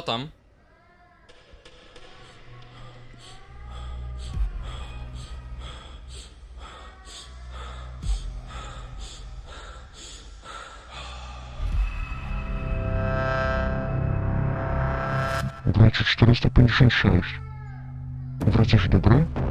Kto tam? Gracie 456. Wracasz do gry?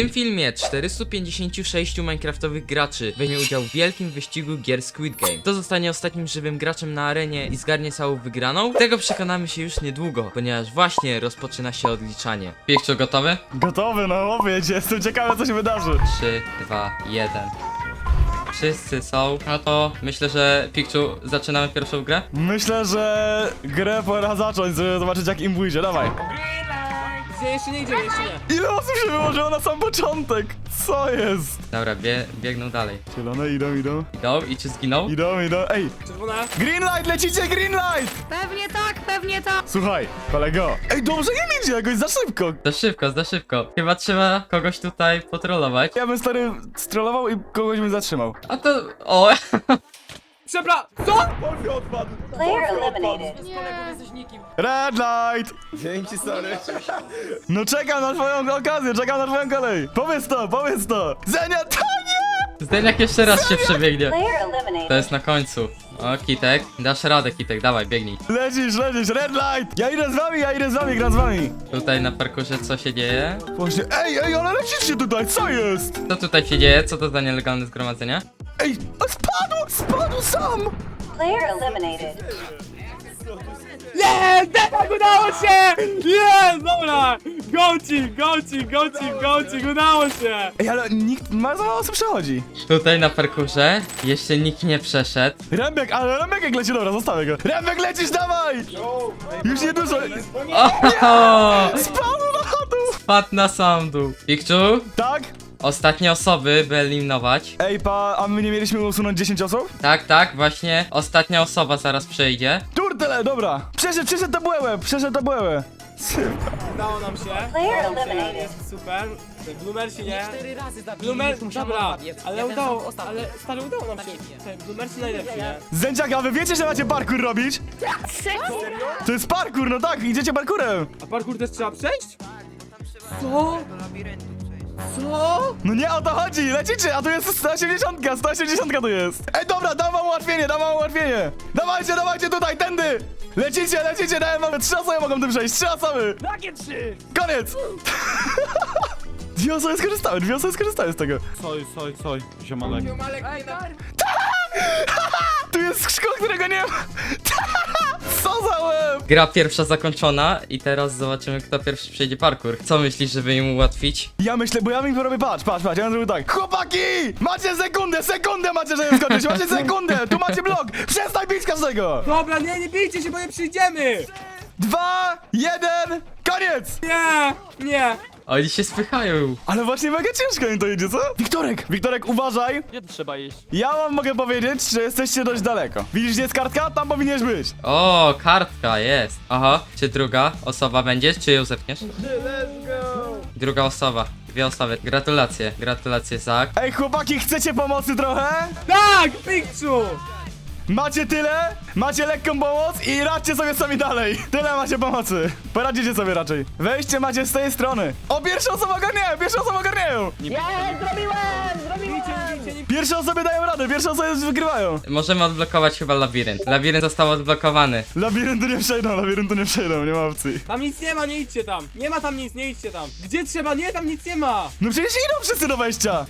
Tym filmie 456 minecraftowych graczy weźmie udział w wielkim wyścigu gier Squid Game. Kto zostanie ostatnim żywym graczem na arenie i zgarnie całą wygraną? Tego przekonamy się już niedługo, ponieważ właśnie rozpoczyna się odliczanie. Piekczo gotowy? Gotowy, no opowiedz, jestem ciekawy co się wydarzy. 3, 2, 1. Wszyscy są. No to myślę, że Pikczu zaczynamy pierwszą grę. Myślę, że grę pora zacząć, żeby zobaczyć jak im pójdzie, dawaj. Gdzie jeszcze nie idzie, jeszcze nie. Ile osób się wyłożyło na sam początek? Co jest? Dobra, bie biegną dalej. Zielone, idą, idą. Idą i czy zginął? Idą, idą, ej! Czerwona. Green light, lecicie, green light! Pewnie tak, pewnie tak. Słuchaj, kolego. Ej, dobrze nie idzie, jakoś za szybko. Za szybko, za szybko. Chyba trzeba kogoś tutaj potrolować. Ja bym stary strollował i kogoś bym zatrzymał. A to... O! Przepra... Co? Player eliminated. Kolegów jesteś nikim. Red light! Dzięki, sorry. No czekam na twoją okazję, czekam na twoją kolej. Powiedz to, powiedz to. Zenia, to nie! Zdeniak jeszcze raz się przebiegnie. Player To eliminated. jest na końcu. O, Kitek. Dasz radę, Kitek, dawaj, biegnij. Lecisz, lecisz, red light! Ja idę z wami, ja idę z wami, gram z wami. Tutaj na parkurze co się dzieje? Właśnie, ej, ej, ale lecicie tutaj, co jest? Co tutaj się dzieje? Co to za nielegalne zgromadzenie? Ej, spadł, spadł sam! Player eliminated. Nie! Tak, udało się! Nie! Dobra! Gocik, gocik, gocik, gocik, udało się! Ej, ale nikt, ma za mało osób przechodzi. Tutaj na parkurze jeszcze nikt nie przeszedł. Rembek, ale Rembek jak leci, dobra, zostawię go. Rembek, lecisz, dawaj! Już nie dużo. O! Spadł na dół! Spadł na sam dół. Pikczu, Tak? Ostatnie osoby, by eliminować. Ej, pa, a my nie mieliśmy usunąć 10 osób? Tak, tak, właśnie ostatnia osoba zaraz przejdzie. Turtele, dobra. Przeszedł, przeszedł to bułę, przeszedł to bułę. Udało nam się. Udało się, eliminated. jest super. Blumersi nie. Blumer, dobra, ale udało, ale stary udało nam się. Ten Blumersi najlepszy, nie? Zęciak, a wy wiecie, że macie parkour robić? To jest parkour, no tak, idziecie parkourem. A parkour też trzeba przejść? Co? Co? No nie o to chodzi, lecicie, a tu jest 180, 180 tu jest. Ej, dobra, dam wam ułatwienie, dam wam ułatwienie. Dawajcie, dawajcie tutaj, tędy. Lecicie, lecicie, dałem wam, trzy osoby mogą tym przejść, trzy osoby. Jakie trzy? Koniec. Dwie osoby skorzystały, dwie osoby skorzystały z tego. Soj, soj, soj. Ziomalek. Tu jest szkło, którego nie ma. Gra pierwsza zakończona i teraz zobaczymy kto pierwszy przejdzie parkour. Co myślisz, żeby im ułatwić? Ja myślę, bo ja mi robię, patrz, patrz, patrz, ja bym zrobił tak. Chłopaki! Macie sekundę, sekundę macie, żeby skoczyć, macie sekundę, tu macie blok, przestań bić każdego! Dobra, nie, nie bijcie się, bo nie przyjdziemy! Dwa, jeden, koniec! Nie, nie. Oni się spychają. Ale właśnie mega ciężko im to idzie, co? Wiktorek! Wiktorek, uważaj! Gdzie trzeba iść? Ja wam mogę powiedzieć, że jesteście dość daleko. Widzisz, gdzie jest kartka? Tam powinieneś być. O, kartka jest. Aha, czy druga osoba będzie, czy ją zepniesz? Druga osoba. Dwie osoby. Gratulacje, gratulacje Zak. Ej, chłopaki, chcecie pomocy trochę? Tak, Pikczu! Macie tyle, macie lekką pomoc i radźcie sobie sami dalej. Tyle macie pomocy. Poradzicie sobie raczej. Wejście macie z tej strony. O, pierwsza osoba ogarniają, pierwsza osoba ogarniają. Bijcie, bijcie, nie Pierwsze osoby dają radę, pierwsze osoby wygrywają. Możemy odblokować chyba labirynt. Labirynt został odblokowany. Labiryntu nie przejdą, labiryntu nie przejdą, nie ma opcji. Tam nic nie ma, nie idźcie tam. Nie ma tam nic, nie idźcie tam. Gdzie trzeba? Nie, tam nic nie ma. No przecież idą wszyscy do wejścia.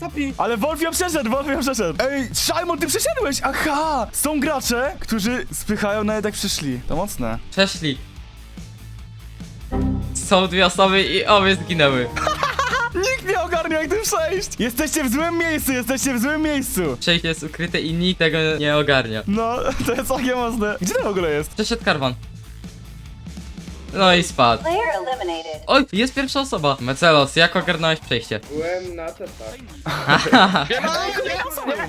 Sapi. Ale Wolfio przeszedł, Wolfio przeszedł. Ej, Szajmon, ty przeszedłeś! Aha! Są gracze, którzy spychają nawet jak przyszli. To mocne. Przeszli. Są dwie osoby i obie zginęły. Jak tym przejść! Jesteście w złym miejscu, jesteście w złym miejscu! Przejście jest ukryte i nikt tego nie ogarnia. No, to jest takie mocne. Gdzie to w ogóle jest? Przeszedł karwan. No i spadł. Player eliminated. Oj, jest pierwsza osoba. Mecelos, jak ogarnąłeś przejście? Byłem na testach.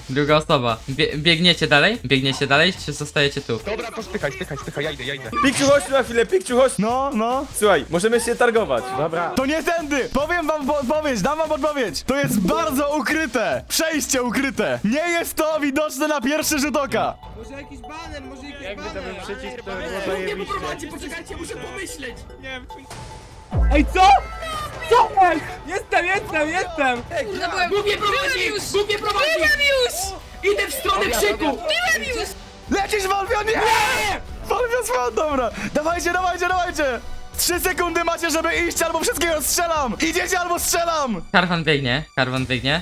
Druga osoba. Bie biegniecie dalej? Biegniecie dalej, czy zostajecie tu? Dobra, to spychaj, spychaj, spychaj, ja idę, ja idę. Pikciu, chodź tu na chwilę, Pikciu, chodź. No, no. Słuchaj, możemy się targować. Dobra. To nie tędy! Powiem wam po- odpowiedź, dam wam odpowiedź! To jest bardzo ukryte! Przejście ukryte! Nie jest to widoczne na pierwszy rzut oka! Może jakiś baner, może jakiś Jakby to baner. był przycisk, to by było zajebiście. poczekajcie, muszę pomyśleć. Nie wiem. Ej, co? Co jest? Jestem, jestem, jestem. Mnie prowadzi! Bóg mnie prowadzi! Byłem już! Idę w stronę krzyku! Byłem już! Lecisz, Wolfio, nie! Wolfio, spadł, dobra! Dawajcie, dawajcie, dawajcie! Trzy sekundy macie, żeby iść, albo wszystkiego strzelam! Idziecie, albo strzelam! Karwan biegnie, karwan biegnie.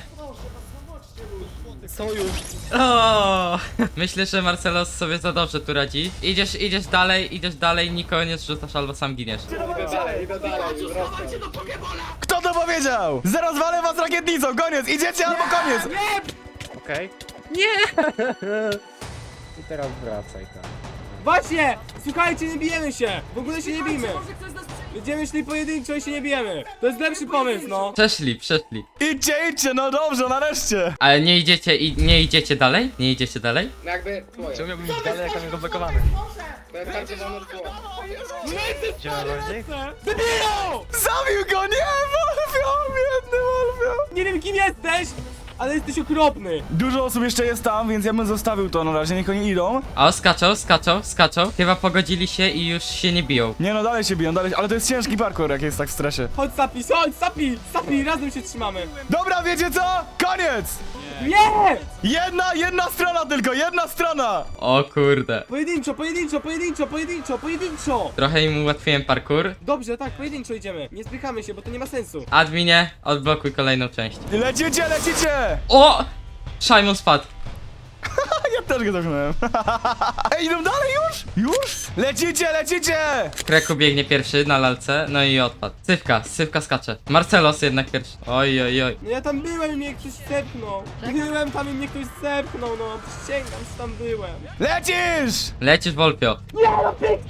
O, myślę, że Marcelos sobie za dobrze tu radzi. Idziesz, idziesz dalej, idziesz dalej, nikogo nie zrzucasz albo sam giniesz. Idę dalej, idę dalej. Kto to powiedział? Zaraz walę was rakietnicą, koniec! Idziecie, albo koniec! Okej. I teraz wracaj tam. Właśnie! Słuchajcie, nie bijemy się! W ogóle się nie bijmy! Będziemy szli pojedynczo i się nie bijemy! To jest lepszy pomysł, no! Przeszli, przeszli. Idźcie, idźcie, no dobrze, nareszcie! Ale nie idziecie i nie idziecie dalej? Nie idziecie dalej? No jakby, Czemu miałbym iść dalej, jak to jest bardzo. Idziemy bardziej? Debilu! Zabił go, nie! Wolfio, biedny Wolfio! Nie wiem kim jesteś, ale jesteś okropny! Dużo osób jeszcze jest tam, więc ja bym zostawił to na razie, niech oni idą. O, skaczą, skaczą, skaczą. Chyba pogodzili się i już się nie biją. Nie no, dalej się biją, dalej, ale to jest ciężki parkour, jak jest tak w stresie. Chodź Sapi, chodź Sapi! Sapi, razem się trzymamy! Dobra, wiecie co? Koniec! Nie! Jedna, jedna strona tylko, jedna strona! O kurde. Pojedynczo, pojedynczo, pojedynczo, pojedynczo, pojedynczo! Trochę im ułatwiłem parkour. Dobrze, tak, pojedynczo idziemy. Nie spychamy się, bo to nie ma sensu. Adminie, odblokuj kolejną część. Lecicie, lecicie! O! Simon spadł. Ja też go zamknąłem. Ej, idą dalej już? Już? Lecicie, lecicie! Kreku biegnie pierwszy na lalce, no i odpadł. Sywka, Sywka skacze. Marcelos jednak pierwszy. Oj, oj, oj. No ja tam byłem i mnie ktoś zepchnął. Byłem tam i mnie ktoś zepchnął, no. Przysięgam, że tam byłem. Lecisz! Lecisz, Volpio.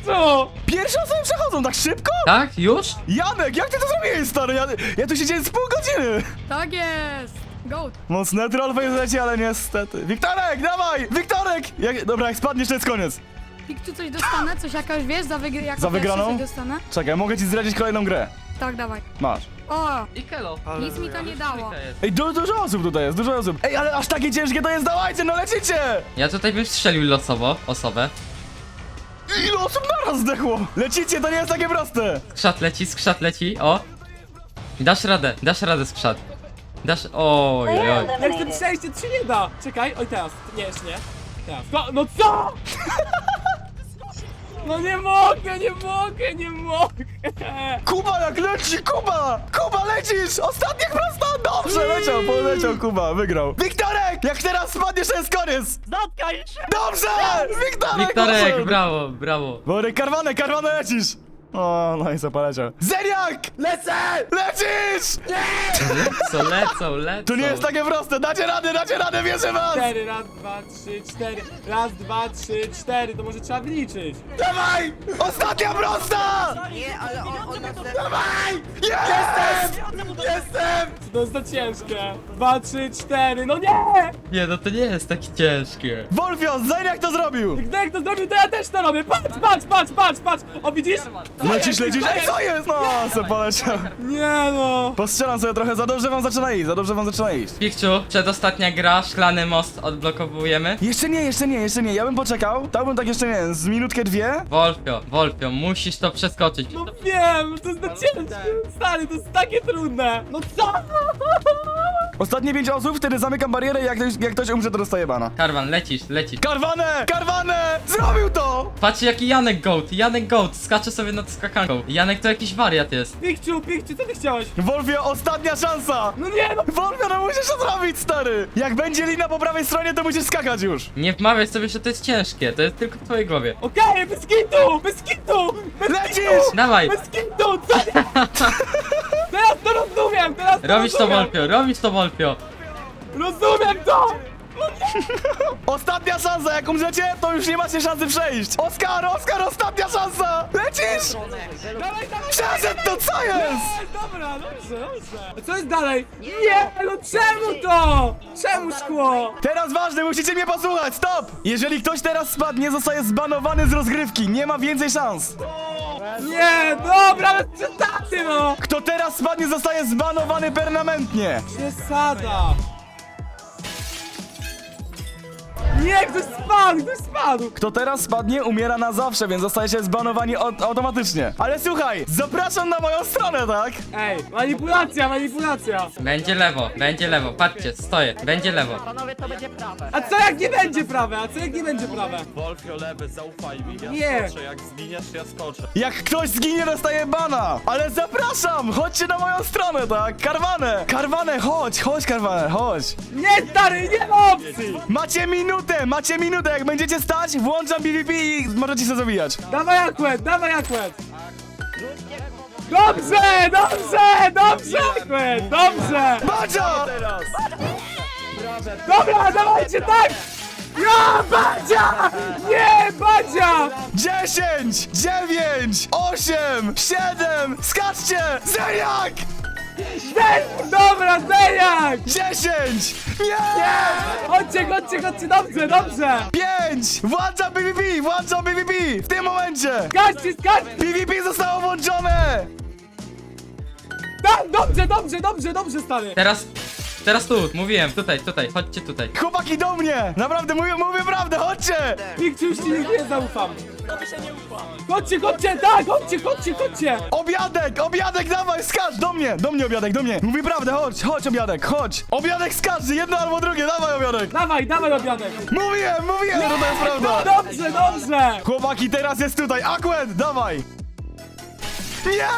Co? Pierwsze osoby przechodzą tak szybko? Tak? Już? Janek, jak ty to zrobiłeś, stary? Ja, ja tu siedziałem z pół godziny! Tak jest! Goat! Mocne trollface leci, ale niestety. Wiktorek, dawaj! Wiktorek! Jak, dobra, jak spadniesz, to jest koniec. Pikczu coś dostanę? Coś jakaś, wiesz, za, wygr- jako Za pierwszy wygraną? coś dostanę? Czekaj, mogę ci zdradzić kolejną grę. Tak, dawaj. Masz. O, I Kelo. nic mi to nie dało. Ej, du dużo osób tutaj jest, dużo osób. Ej, ale aż takie ciężkie to jest, dawajcie, no lecicie! Ja tutaj bym strzelił losowo osobę. Ile osób naraz zdechło? Lecicie, to nie jest takie proste! Skrzat leci, skrzat leci, o. Dasz radę, dasz radę skrzat. Dasz, oj, oj, Player oj. Jak eliminated. przejść, to nie da. Czekaj, oj teraz. Nie, jeszcze nie. Teraz. No, no co? No nie mogę, nie mogę, nie mogę. Kuba jak leci, Kuba! Kuba lecisz! Ostatnia prosta! Dobrze, leciał, poleciał Kuba, wygrał. Wiktorek! Jak teraz spadniesz, to jest koniec! Zatkaj się! Dobrze! Wiktorek! Wiktorek, poszedł! brawo, brawo. Borek, karwane, karwane lecisz! O, no i co poleciał. Zeriak! Lecę! Lecisz! Lecą, lecą, lecą. To nie jest takie proste, dacie radę, dacie radę, wierzę was! Cztery, raz, dwa, trzy, cztery. Raz, dwa, trzy, cztery. To może trzeba wyliczyć. Dawaj! Ostatnia prosta! Nie, ale on, on nas... Dawaj! Jestem! Jestem! To jest za ciężkie. Dwa, trzy, cztery. No nie! Nie, no to nie jest takie ciężkie. Wolfio, Zeriak to zrobił! Gdy jak to zrobił, to ja też to robię. Patrz, patrz, patrz, patrz, patrz. O, widzisz? Lecisz, lecisz, ej, co jest? No, co poleciał. Nie no. Postrzelam sobie trochę, za dobrze wam zaczyna iść, za dobrze wam zaczyna iść. Pikczu, przedostatnia gra, szklany most odblokowujemy. Jeszcze nie, jeszcze nie, jeszcze nie, ja bym poczekał, dałbym tak jeszcze, nie wiem, z minutkę, dwie. Wolpio, Wolpio, musisz to przeskoczyć. No wiem, to jest za ciężkie. Stary, to jest takie trudne. No co? Ostatnie pięć osób, wtedy zamykam barierę i jak ktoś, jak ktoś umrze, to dostaje bana. Karwan, lecisz, lecisz. Karwane! Karwane! Zrobił to! Patrzcie jaki Janek Goat, Janek Goat, skacze sobie nad skakanką. Janek to jakiś wariat jest. Pikciu, Pikciu, co ty chciałeś? Wolfio, ostatnia szansa! No nie no. Wolfio, no musisz to zrobić, stary! Jak będzie lina po prawej stronie, to musisz skakać już! Nie wmawiaj sobie, że to jest ciężkie, to jest tylko w twojej głowie. Okej, bez kitu, bez kitu. Bez Lecisz! kitu. Dawaj, Bez kitu, co? To rozumiem, teraz to robisz to rozumiem. Wolpio, robisz to Wolpio. Rozumiem to! No! Ostatnia szansa, jak umrzecie, to już nie macie szansy przejść. Oskar, Oskar, ostatnia szansa! Lecisz! Dawaj! Przeszedł to, co jest? Dobra, dobrze, dobrze. A co jest dalej? Nie, no czemu to? Czemu szkło? Teraz ważne, musicie mnie posłuchać, stop! Jeżeli ktoś teraz spadnie, zostaje zbanowany z rozgrywki, nie ma więcej szans. Nie, dobra, ale przestaty no! Kto teraz spadnie, zostaje zbanowany permanentnie. Przesada! Nie, ktoś spadł, ktoś spadł! Kto teraz spadnie, umiera na zawsze, więc zostajecie zbanowani od, automatycznie. Ale słuchaj, zapraszam na moją stronę, tak? Ej, manipulacja, manipulacja! Będzie lewo, będzie lewo, patrzcie, stoję, będzie lewo. A co jak nie będzie prawe? A co jak nie będzie prawe? Wolfio lewy, zaufaj mi, ja Nie. skoczę, jak zginiesz, ja skoczę. Jak ktoś zginie, dostaje bana! Ale zapraszam! Chodźcie na moją stronę, tak? Karwanę! Karwanę, chodź, chodź, Karwanę, chodź! Nie, stary, nie ma opcji! Macie minutę, macie minutę! Jak będziecie stać, włączam PvP i możecie się zabijać. Dawaj Aquet, dawaj Aquet! Dobrze, dobrze, dobrze Aquet, dobrze! Teraz! Dobra, dawajcie tak! Ja, Badzia! Nie, Badzia! 10, 9, 8, 7, skaczcie! Zeriak! Zden! Dobra, Zeniak! 10, nie! Nie! Chodźcie, chodźcie, chodźcie, dobrze, dobrze! 5, włączam PvP, włączam PvP! W tym momencie! Skaczcie, skaczcie! PvP zostało włączone! Tak, dobrze, dobrze, dobrze, dobrze, stary! Teraz, teraz tu, mówiłem, tutaj, tutaj, chodźcie tutaj. Chłopaki do mnie! Naprawdę, mówię, mówię prawdę, chodźcie! Nikt już ci nie zaufam. Chodźcie, chodźcie, tak, chodźcie, chodźcie, chodźcie! Obiadek, obiadek, dawaj, skacz, do mnie, do mnie obiadek, do mnie. Mówi prawdę, chodź, chodź obiadek, chodź. Obiadek skacz, jedno albo drugie, dawaj obiadek. Dawaj, dawaj obiadek! Mówiłem, mówiłem, że to jest prawda. Dobrze, dobrze! Chłopaki, teraz jest tutaj, Aqued, dawaj. Nie,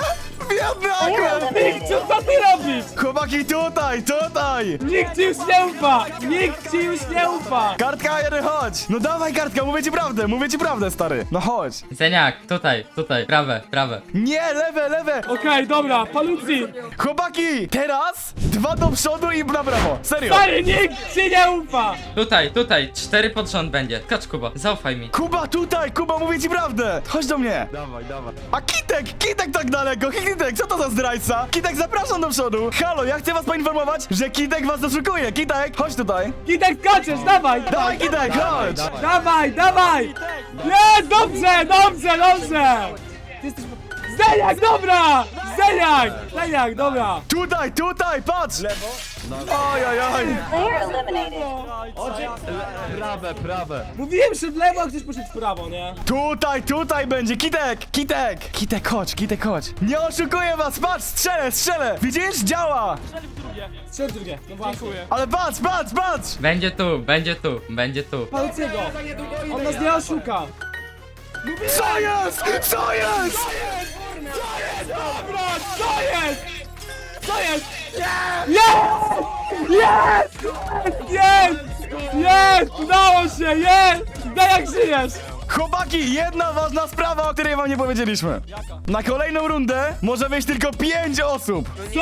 biedny Aqued. eliminated. Mikciu, co ty robisz? Chłopaki, tutaj, tutaj. Nikt ci już nie ufa! Nikt ci już nie ufa! Kartka jeden, chodź. No dawaj kartka, mówię ci prawdę, mówię ci prawdę, stary. No chodź. Zeniak, tutaj, tutaj, prawe, prawe. Nie, lewe, lewe. Okej, dobra, palucji! Chłopaki, teraz dwa do przodu i na prawo. Serio. Stary, nikt ci nie ufa! Tutaj, tutaj, cztery pod rząd będzie. Skacz Kuba, zaufaj mi. Kuba, tutaj, Kuba, mówię ci prawdę. Chodź do mnie. Dawaj, dawaj. A Kitek, Kitek tak daleko, Kitek, co to za zdrajca? Kitek, zapraszam do przodu. Halo, ja chcę was poinformować, że Kitek was oszukuje. Kitek, chodź tutaj. Kitek, skaczesz, dawaj! Dawaj, Kitek, chodź. Dawaj, dawaj! Jest, dobrze, dobrze, dobrze! Ty jesteś... Zdeniak, dobra! Zdeniak! Zdeniak, dobra! Tutaj, tutaj, patrz. Lewo. Oj, oj, oj. Player eliminated. Prawe, prawe. Mówiłem, że w lewo, a ktoś poszedł w prawo, nie? Tutaj, tutaj będzie, Kitek, Kitek. Kitek, chodź, Kitek, chodź. Nie oszukuję was, patrz, strzelę, strzelę. Widzisz? Działa. Strzel drugie, no właśnie. Ale patrz, patrz, patrz. Będzie tu, będzie tu, będzie tu. Paluciego! On nas nie oszuka! Co jest? Co jest? Dobra, co jest? Co jest? Jest! Jest! Jest! Jest! Udało się! Jest! Zdeniak, żyjesz! Chłopaki, jedna ważna sprawa, o której wam nie powiedzieliśmy. Na kolejną rundę może wejść tylko pięć osób. Co?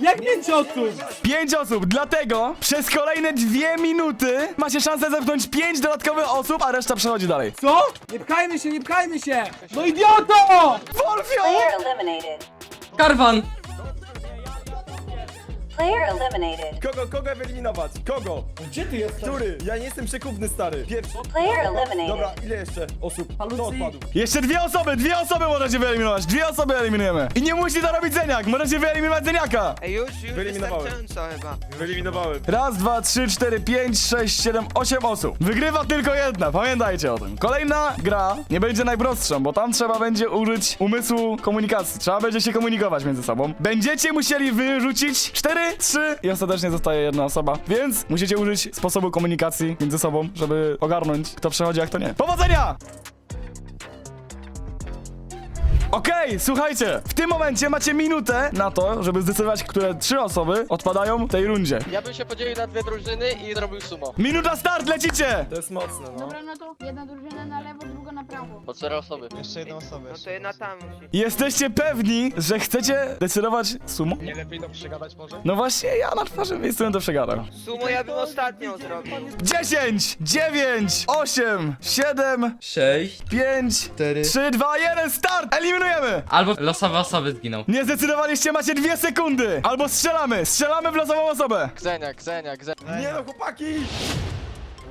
Jak pięć osób? Pięć osób, dlatego przez kolejne dwie minuty macie szansę zepchnąć pięć dodatkowych osób, a reszta przechodzi dalej. Co? Nie pchajmy się, nie pchajmy się! No idioto! Wolfio! Player eliminated. Karwan! Player eliminated. Kogo, kogo wyeliminować? Kogo? Gdzie ty jesteś? Który? Ja nie jestem przekupny, stary. Pierwszy. Player eliminated. Dobra, ile jeszcze osób? Kto odpadł? Jeszcze dwie osoby, dwie osoby możecie wyeliminować, dwie osoby eliminujemy. I nie musi to robić Zeniak, możecie wyeliminować Zeniaka. Ej, już, już Wyeliminowałem. wystarczająco chyba. Wyeliminowałem. Raz, dwa, trzy, cztery, pięć, sześć, siedem, osiem osób. Wygrywa tylko jedna, pamiętajcie o tym. Kolejna gra nie będzie najprostszą, bo tam trzeba będzie użyć umysłu komunikacji. Trzeba będzie się komunikować między sobą. Będziecie musieli wyrzucić cztery, trzy i ostatecznie zostaje jedna osoba. Więc musicie użyć sposobu komunikacji między sobą, żeby ogarnąć, kto przechodzi, a kto nie. Powodzenia! Okej, słuchajcie, w tym momencie macie minutę na to, żeby zdecydować, które trzy osoby odpadają w tej rundzie. Ja bym się podzielił na dwie drużyny i zrobił sumo. Minuta start, lecicie! To jest mocne, no. Dobra, no to jedna drużyna na lewo, druga na prawo. Po cztery osoby. Jeszcze jedną osobę. No to jedna tam musi. Jesteście pewni, że chcecie decydować sumo? Nie lepiej to przegadać może? No właśnie, ja na twarzy miejscu to przegadał. Sumo ja bym ostatnią zrobił. 10, 9, 8, 7, 6. 5, 4. 3, 2, 1, start! Eliminujemy! Albo losowe osoby zginą. Nie zdecydowaliście, macie dwie sekundy! Albo strzelamy, strzelamy w losową osobę! Ksenia, Ksenia, Ksenia. Nie no, chłopaki!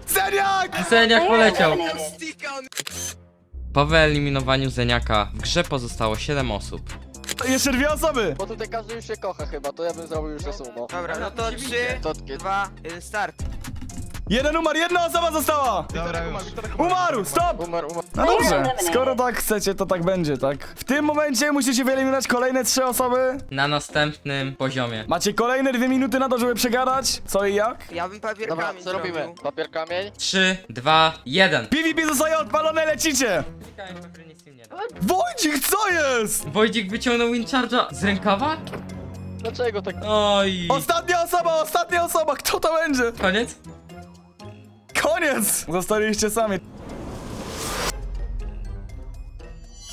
Zeniak! Zeniak poleciał. Po wyeliminowaniu Zeniaka w grze pozostało 7 osób. Jeszcze dwie osoby! Bo tutaj każdy już się kocha chyba, to ja bym zrobił już sumo. Dobra, no to trzy, Totki. dwa, jeden, start. Jeden umarł, jedna osoba została! Dobra, już. Umarł, stop! Umarł, umarł. No dobrze, skoro tak chcecie, to tak będzie, tak? W tym momencie musicie wyeliminować kolejne trzy osoby. Na następnym poziomie. Macie kolejne dwie minuty na to, żeby przegadać co i jak. Ja bym papier Dobra, co robimy? zrobił. Papier, kamień? 3, 2, 1. PvP zostaje odpalone, lecicie! Wojcik, co jest? Wojcik wyciągnął Wincharge'a z rękawa? Dlaczego tak? Oj. Ostatnia osoba, ostatnia osoba, kto to będzie? Koniec? Koniec! Zostaliście sami.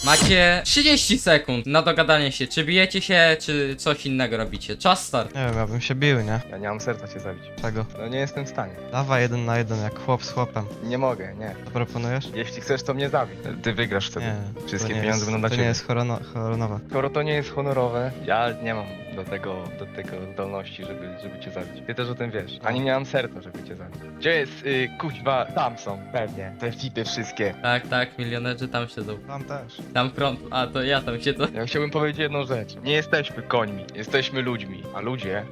Macie 30 sekund na dogadanie się, czy bijecie się, czy coś innego robicie. Czas start. Nie wiem, ja bym się bił, nie? Ja nie mam serca cię zabić. Czego? No nie jestem w stanie. Dawaj jeden na jeden, jak chłop z chłopem. Nie mogę, nie. Co proponujesz? Jeśli chcesz, to mnie zabij. Ty wygrasz wtedy. Nie. Wszystkie to nie pieniądze jest, będą dla To ciebie. nie jest horono, horonowe. Skoro to nie jest honorowe, ja nie mam do tego, do tego zdolności, żeby, żeby cię zabić. Ty też o tym wiesz. Ani nie mam serca, żeby cię zabić. Gdzie jest, y, kuźwa, tam są, pewnie. Te flipy wszystkie. Tak, tak, milionerzy tam siedzą. Tam też. Tam front, a to ja tam siedzę. Ja chciałbym powiedzieć jedną rzecz. Nie jesteśmy końmi, jesteśmy ludźmi. A ludzie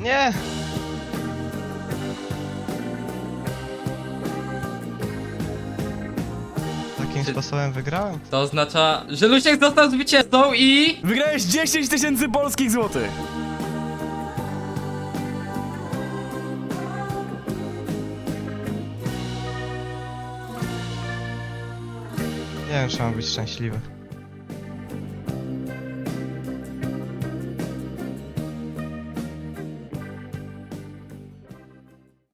Nie! Takim sposobem wygrałem? To oznacza, że Luciek został zwycięzcą i... Wygrałeś 10 tysięcy polskich złotych. Nie wiem, czy mam być szczęśliwy.